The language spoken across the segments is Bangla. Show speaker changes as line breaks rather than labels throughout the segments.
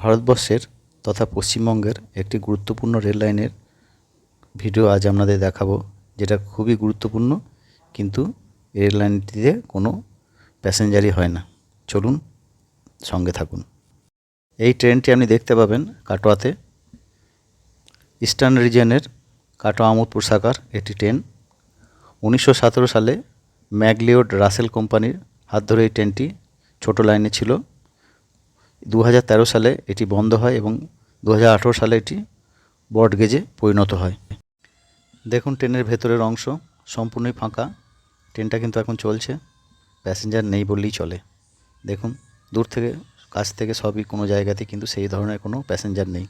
ভারতবর্ষের তথা পশ্চিমবঙ্গের একটি গুরুত্বপূর্ণ রেল লাইনের ভিডিও আজ আপনাদের দেখাবো, যেটা খুবই গুরুত্বপূর্ণ, কিন্তু রেল লাইনটিতে কোনো প্যাসেঞ্জারই হয় না। চলুন সঙ্গে থাকুন। এই ট্রেনটি আপনি দেখতে পাবেন কাটোয়াতে। ইস্টার্ন রিজিয়নের কাটোয়া আমোদপুর শাখার একটি ট্রেন। উনিশশো সতেরো সালে ম্যাগলিওড রাসেল কোম্পানির হাত ধরে এই ট্রেনটি ছোটো লাইনে ছিল। দু হাজার তেরো সালে এটি বন্ধ হয় এবং দু হাজার আঠেরো সালে এটি ব্রড গেজে পরিণত হয়। দেখুন, ট্রেনের ভেতরের অংশ সম্পূর্ণই ফাঁকা। ট্রেনটা কিন্তু এখন চলছে। প্যাসেঞ্জার নেই বললেই চলে। দেখুন, দূর থেকে, কাছ থেকে সবই কোনো জায়গাতে কিন্তু সেই ধরনের কোনো প্যাসেঞ্জার নেই।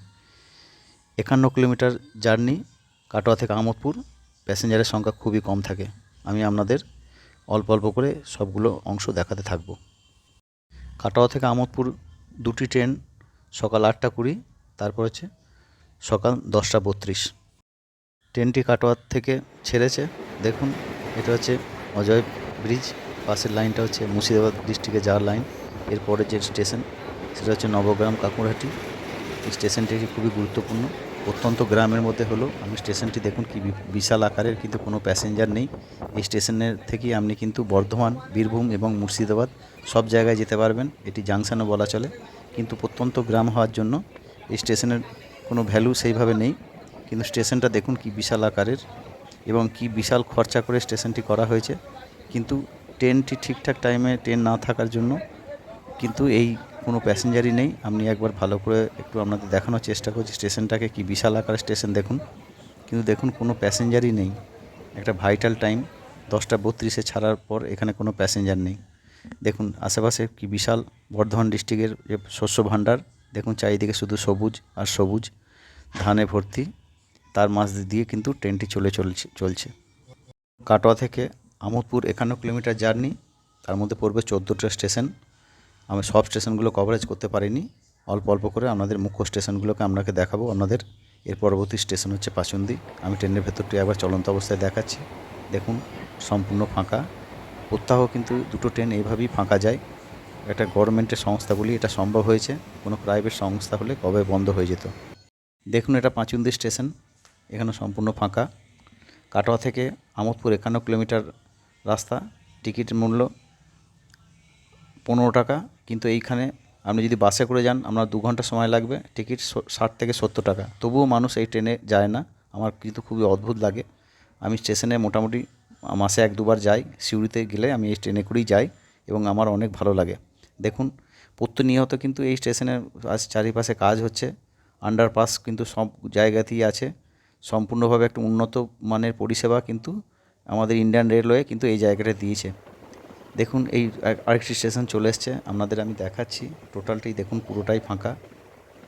একান্ন কিলোমিটার জার্নি কাটোয়া থেকে আমোদপুর। প্যাসেঞ্জারের সংখ্যা খুবই কম থাকে। আমি আপনাদের অল্প অল্প করে সবগুলো অংশ দেখাতে থাকব। কাটোয়া থেকে আমোদপুর দুটি ট্রেন সকাল আটটা কুড়ি, তারপর হচ্ছে সকাল দশটা বত্রিশ। ট্রেনটি কাটোয়ার থেকে ছেড়েছে। দেখুন, এটা হচ্ছে অজয় ব্রিজ, পাশের লাইনটা হচ্ছে মুর্শিদাবাদ ডিস্ট্রিক্টে যাওয়ার লাইন। এরপরে যে স্টেশন, সেটা হচ্ছে নবগ্রাম কাকুরহাটি। স্টেশনটি খুবই গুরুত্বপূর্ণ। প্রত্যন্ত গ্রামের মধ্যে হলো। আপনি স্টেশনটি দেখুন কি বিশাল আকারের, কিন্তু কোনো প্যাসেঞ্জার নেই। এই স্টেশনের থেকেই আপনি কিন্তু বর্ধমান, বীরভূম এবং মুর্শিদাবাদ সব জায়গায় যেতে পারবেন। এটি জাংশনও বলা চলে। কিন্তু প্রত্যন্ত গ্রাম হওয়ার জন্য এই স্টেশনের কোনো ভ্যালু সেইভাবে নেই। কিন্তু স্টেশনটা দেখুন কি বিশাল আকারের এবং কি বিশাল খরচা করে স্টেশনটি করা হয়েছে। কিন্তু ট্রেনটি ঠিকঠাক টাইমে ট্রেন না থাকার জন্য কিন্তু এই কোনো প্যাসেঞ্জারই নেই। আপনি একবার ভালো করে একটু আপনাদের দেখানোর চেষ্টা করছি স্টেশনটাকে কি বিশাল আকারের স্টেশন দেখুন। কিন্তু দেখুন কোনো প্যাসেঞ্জারই নেই। একটা ভাইটাল টাইম, দশটা বত্রিশে ছাড়ার পর এখানে কোনো প্যাসেঞ্জার নেই। দেখুন আশেপাশে কি বিশাল বর্ধমান ডিস্ট্রিক্টের যে শস্য ভাণ্ডার, দেখুন চারিদিকে শুধু সবুজ আর সবুজ, ধানে ভর্তি, তার মাঝ দিয়ে কিন্তু ট্রেনটি চলে চলছে চলছে। কাটোয়া থেকে আমোদপুর একান্ন কিলোমিটার জার্নি, তার মধ্যে পড়বে চোদ্দোটা স্টেশন। আমি সব স্টেশনগুলো কভারেজ করতে পারিনি। অল্প অল্প করে আপনাদের মুখ্য স্টেশনগুলোকে আপনাকে দেখাবো। আপনাদের এর পরবর্তী স্টেশন হচ্ছে পাচুন্দি। আমি ট্রেনের ভেতরটি একবার চলন্ত অবস্থায় দেখাচ্ছি। দেখুন, সম্পূর্ণ ফাঁকা। প্রত্যাহ কিন্তু দুটো ট্রেন এইভাবেই ফাঁকা যায়। এটা গভর্নমেন্টের সংস্থাগুলি এটা সম্ভব হয়েছে। কোনো প্রাইভেট সংস্থা হলে কবে বন্ধ হয়ে যেত? দেখুন, এটা পাঁচুন্দি স্টেশন। এখানে সম্পূর্ণ ফাঁকা। কাটোয়া থেকে আমোদপুর একান্ন কিলোমিটার রাস্তা। টিকিট মূল্য পনেরো টাকা। কিন্তু এইখানে আপনি যদি বাসে করে যান, আপনার দু ঘণ্টা সময় লাগবে। টিকিট ষাট থেকে সত্তর টাকা। তবুও মানুষ এই ট্রেনে যায় না। আমার কিন্তু খুবই অদ্ভুত লাগে। আমি স্টেশনে মোটামুটি মাসে এক দুবার যাই। সিউড়িতে গেলে আমি এই ট্রেনে করেই যাই এবং আমার অনেক ভালো লাগে। দেখুন প্রতিনিয়ত কিন্তু এই স্টেশনের চারিপাশে কাজ হচ্ছে। আন্ডারপাস কিন্তু সব জায়গাতেই আছে। সম্পূর্ণভাবে একটা উন্নত মানের পরিষেবা কিন্তু আমাদের ইন্ডিয়ান রেলওয়ে কিন্তু এই জায়গাটা দিয়েছে। দেখুন, এই আরেকটি স্টেশন চলে এসছে। আপনাদের আমি দেখাচ্ছি। টোটালটি দেখুন, পুরোটাই ফাঁকা।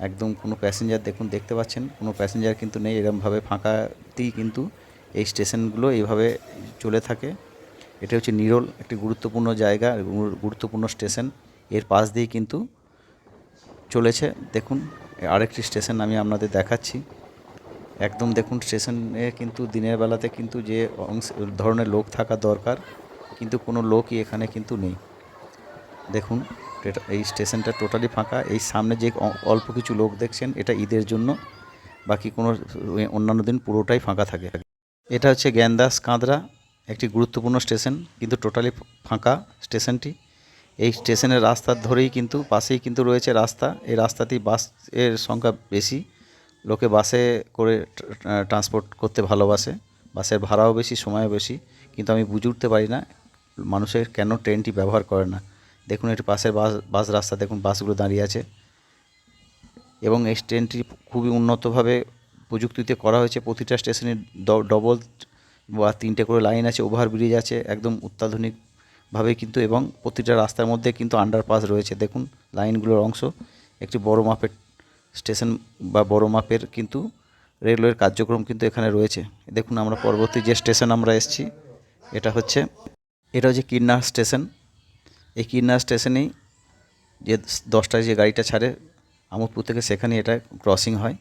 একদম কোনো প্যাসেঞ্জার, দেখুন, দেখতে পাচ্ছেন, কোনো প্যাসেঞ্জার কিন্তু নেই। এরকমভাবে ফাঁকাতেই কিন্তু এই স্টেশনগুলো এইভাবে চলে থাকে। এটা হচ্ছে নিরল, একটি গুরুত্বপূর্ণ জায়গা গুরুত্বপূর্ণ স্টেশন। এর পাশ দিয়েই কিন্তু চলেছে। দেখুন, আরেকটি স্টেশন আমি আপনাদের দেখাচ্ছি। একদম দেখুন, স্টেশনে কিন্তু দিনের বেলাতে কিন্তু যে অংশ, ধরনের লোক থাকা দরকার। কিন্তু কোনো লোকই এখানে কিন্তু নেই। দেখুন এই স্টেশনটা টোটালি ফাঁকা। এই সামনে যে অল্প কিছু লোক দেখছেন, এটা ঈদের জন্য। বাকি কোনো অন্যান্য দিন পুরোটাই ফাঁকা থাকে। এটা হচ্ছে জ্ঞানদাস কাঁদরা, একটি গুরুত্বপূর্ণ স্টেশন, কিন্তু টোটালি ফাঁকা স্টেশনটি। এই স্টেশনের রাস্তার ধরেই কিন্তু, পাশেই কিন্তু রয়েছে রাস্তা। এই রাস্তাতেই বাসের সংখ্যা বেশি। লোকে বাসে করে ট্রান্সপোর্ট করতে ভালোবাসে। বাসের ভাড়াও বেশি, সময়ও বেশি। কিন্তু আমি বুঝে উঠতে পারি না মানুষের কেন ট্রেনটি ব্যবহার করে না? দেখুন এটি পাশের বাস বাস রাস্তা, দেখুন, বাসগুলো দাঁড়িয়ে আছে। এবং এই ট্রেনটি খুবই উন্নতভাবে প্রযুক্তিতে করা হয়েছে। প্রতিটা স্টেশনে ডবল বা তিনটে করে লাইন আছে, ওভার ব্রিজ আছে, একদম অত্যাধুনিকভাবে কিন্তু, এবং প্রতিটা রাস্তার মধ্যে কিন্তু আন্ডারপাস রয়েছে। দেখুন, লাইনগুলোর অংশ, একটি বড় মাপের স্টেশন বা বড় মাপের কিন্তু রেলওয়ের কার্যক্রম কিন্তু এখানে রয়েছে। দেখুন, আমরা পরবর্তী যে স্টেশন আমরা এসেছি, এটা হচ্ছে এটা হচ্ছে কিন্নার স্টেশন। এই কিন্নার স্টেশনেই যে দশটায় যে গাড়িটা ছাড়ে, আমোদপুর থেকে সেখানে এটা ক্রসিং হয়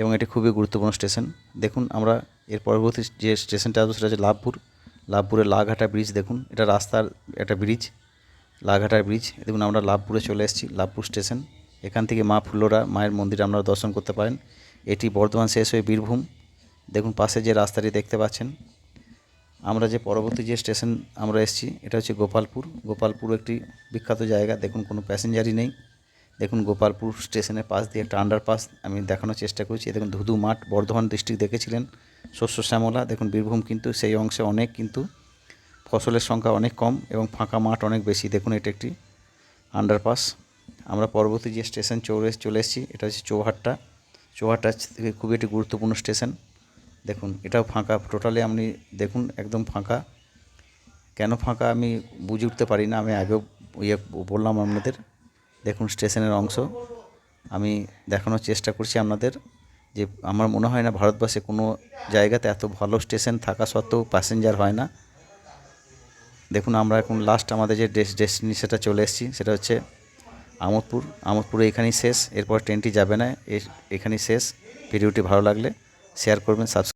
এবং এটি খুবই গুরুত্বপূর্ণ স্টেশন। দেখুন আমরা এর পরবর্তী যে স্টেশনটা আসব সেটা হচ্ছে লাভপুর। লাভপুরের লাঘাটা ব্রিজ দেখুন, এটা রাস্তার একটা ব্রিজ লাঘাটার ব্রিজ দেখুন, আমরা লাভপুরে চলে এসেছি, লাভপুর স্টেশন। এখান থেকে মা ফুল্লরা, মায়ের মন্দির আপনারা দর্শন করতে পারেন। এটি বর্ধমান শেষ হয়ে বীরভূম। দেখুন, পাশে যে রাস্তাটি দেখতে পাচ্ছেন আমরা যে পরবর্তী যে স্টেশন আমরা এসেছি, এটা হচ্ছে গোপালপুর। গোপালপুর একটি বিখ্যাত জায়গা। দেখুন, কোনো প্যাসেঞ্জারই নেই। দেখুন, গোপালপুর স্টেশনের পাশ দিয়ে একটা আন্ডারপাস আমি দেখানোর চেষ্টা করছি। দেখুন, ধুধু মাঠ, বর্ধমান ডিস্ট্রিক্ট দেখেছিলেন। শস্য শ্যামলা, দেখুন, বীরভূম কিন্তু সেই অংশে অনেক কিন্তু ফসলের সংখ্যা অনেক কম এবং ফাঁকা মাঠ অনেক বেশি। দেখুন, এটা একটি আন্ডারপাস আমরা পরবর্তী যে স্টেশন চলে চলে এসেছি, এটা হচ্ছে চৌহাট্টা। চৌহাট্টা খুবই একটি গুরুত্বপূর্ণ স্টেশন। দেখুন, এটাও ফাঁকা। টোটালি আপনি দেখুন, একদম ফাঁকা। কেন ফাঁকা? আমি বুঝে উঠতে পারি না। আমি আগেও ইয়ে বললাম আপনাদের। দেখুন, স্টেশনের অংশ। আমি দেখানোর চেষ্টা করছি আপনাদের যে, আমার মনে হয় না ভারতবর্ষে কোনো জায়গাতে এত ভালো স্টেশন থাকা সত্ত্বেও প্যাসেঞ্জার হয় না। দেখুন, আমরা এখন লাস্ট আমাদের যে ডেস্টিনি সেটা চলে এসেছি, সেটা হচ্ছে আমোদপুর। আমোদপুরে এখানেই শেষ। এরপর ট্রেনটি যাবে না। এখানেই শেষ। ভিডিওটি ভালো লাগলে শেয়ার করবেন সাবস্ক্রাইব